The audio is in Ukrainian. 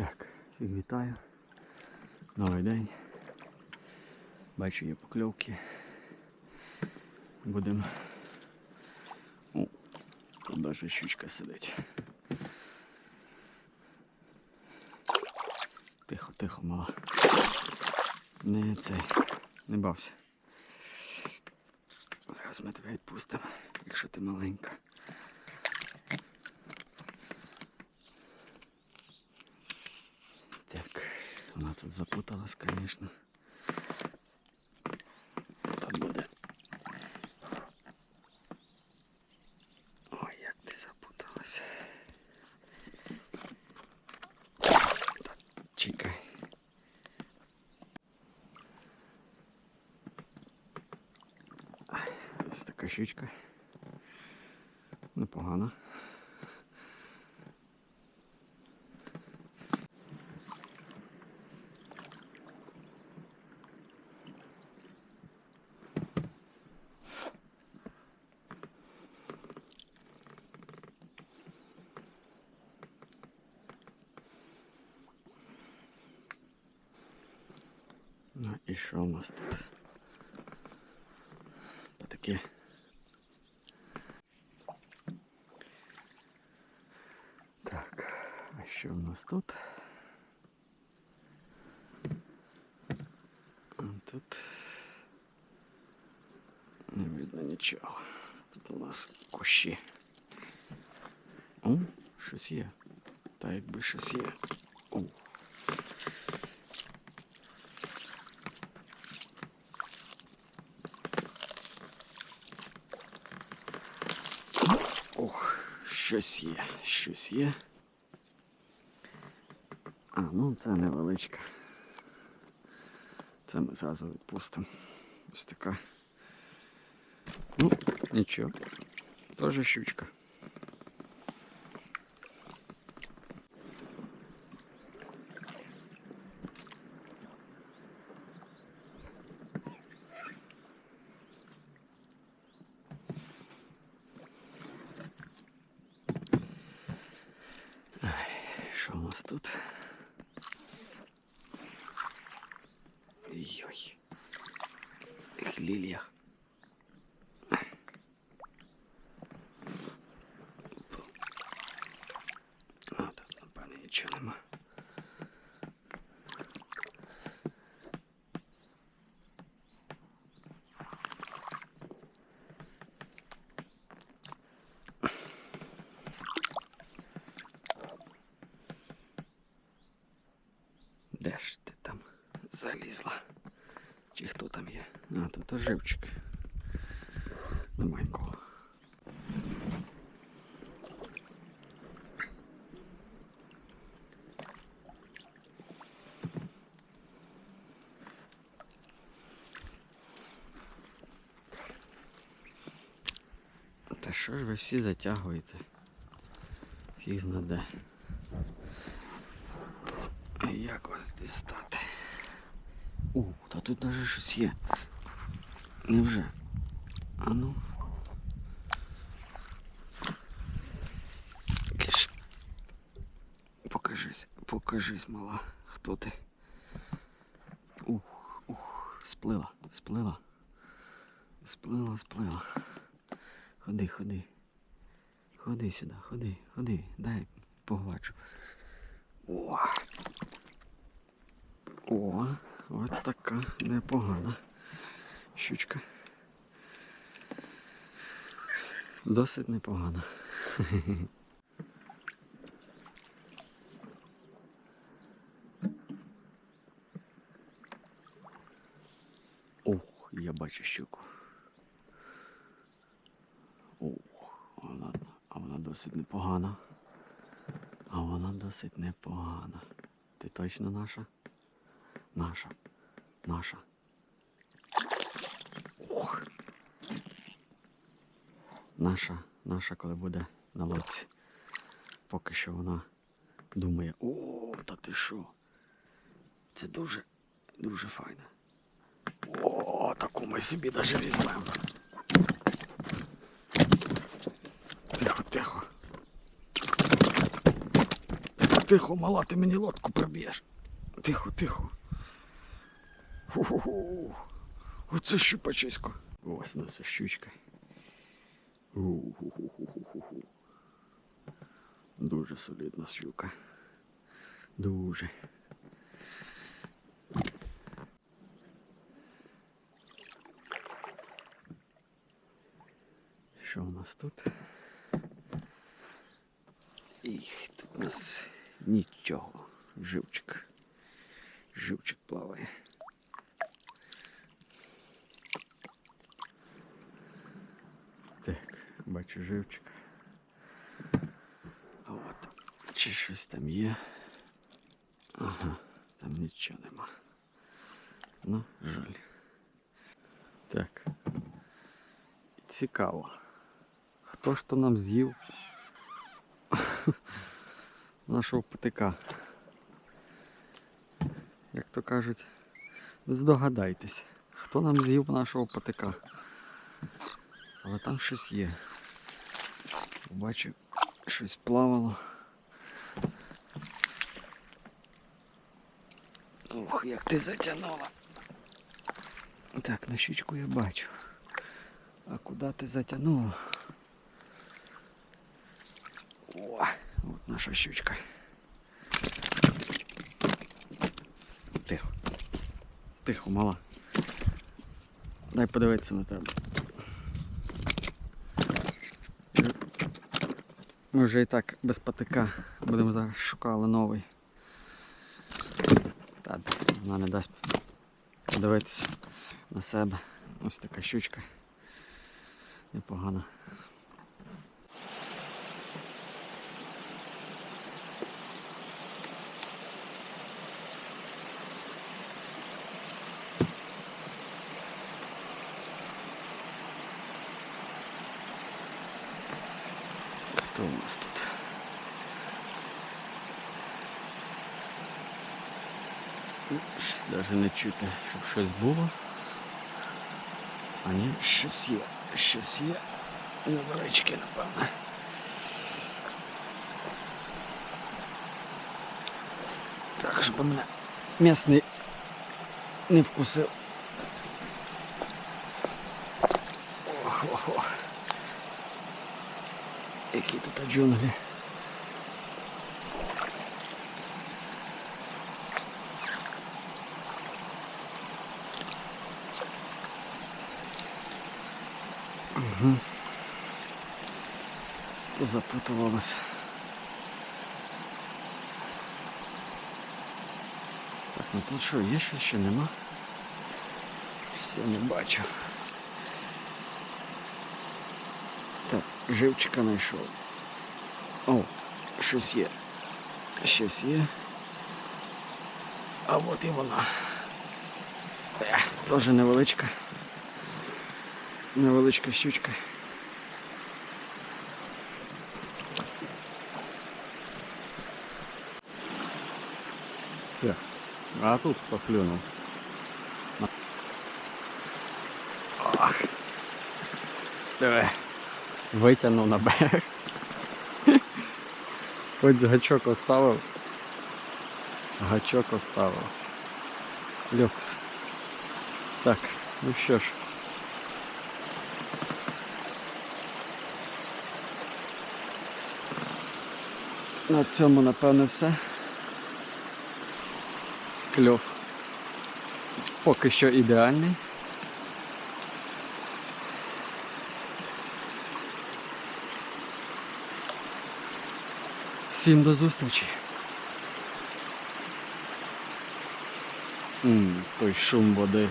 Так, всіх вітаю. Новий день. Є покльовки. Будемо. О, тут навіть щучка сидить. Тихо, тихо, мала. Не цей. Не бався. Зараз ми тебе відпустимо, якщо ти маленька. Так, вона тут запуталась. Тут буде. Ой, як ти запуталась. Так, чекай. Ось така щучка. Непогана. і що у нас тут? Таке. Так, а що у нас тут? А Тут не видно нічого. Тут у нас кущі. О, щось є. Та якби щось є. О. щось є, щось є. А, ну це невеличка. Це ми зразу відпустимо. Ось така. Ну, нічого. Теж щучка. Що у нас тут? Йой. Їх ліліях. А, тут, напевно, нічого нема. Де ж ти там залізла? Чи хто там є? А, тут оживчик. Нормального. Та що ж ви всі затягуєте? Фіг знаде. Як вас дістати? У, та тут навіть щось є. Невже? А ну. Киш. Покажись, покажись, мала. Хто ти? Ух, ух, сплила, сплила. Сплила, сплила. Ходи, ходи. Ходи сюди, ходи, ходи, дай погладжу. О! О, от така непогана щучка. Досить непогана. Ох, я бачу щуку. Ох, вона, а вона досить непогана. А вона досить непогана. Ти точно наша? Наша. Наша. Ох. Наша, наша, коли буде на лодці. Поки що вона думає, о, та ти що? Це дуже, дуже файно. О, таку ми собі навіть візьмемо. Тихо, тихо. тихо, мала, ти мені лодку проб'єш. Тихо, тихо. Ху-ху-ху. Оце щупачисько. Ось наша щучка. У-ху-ху-ху-ху-ху. Дуже солідна щука. Дуже. Що у нас тут? Їх, тут у нас нічого. Живчик. Живчик плаває. Бачу живчик. От, чи щось там є? Ага, там нічого нема. Ну, жаль. Так. Цікаво. Хто ж то нам з'їв нашого птика? Як то кажуть, здогадайтесь, хто нам з'їв нашого птика. Але там щось є. Бачу, щось плавало. Ух, як ти затягнула. Так, на щучку я бачу. А куди ти затягнула? О, от наша щучка. Тихо. Тихо, мала. Дай подивитися на тебе. Ми вже і так без патика будемо зараз шукали новий. Та вона не дасть подивитися на себе. Ось така щучка. Непогана. Хто у нас тут? Ну, Щось навіть не чути, щоб щось було. А ні, щось є, щось є. Невеличке, напевно. Так, щоб мене м'ясний не вкусив. Тут джунглі. Угу. Запутувалось. Так, ну тут що, є ще нема? Все не бачу. Так, живчика знайшов. О, щось є. Щось є. А от і вона. Ех, теж невеличка. Невеличка щучка. Так. А тут поклюнул. Ах. Давай. Витягнув на берег. Хоч гачок оставив. Гачок оставив. Люкс. Так, ну що ж. На цьому, напевно, все. Кльов. Поки що ідеальний. Всім до зустрічі. М, той шум води.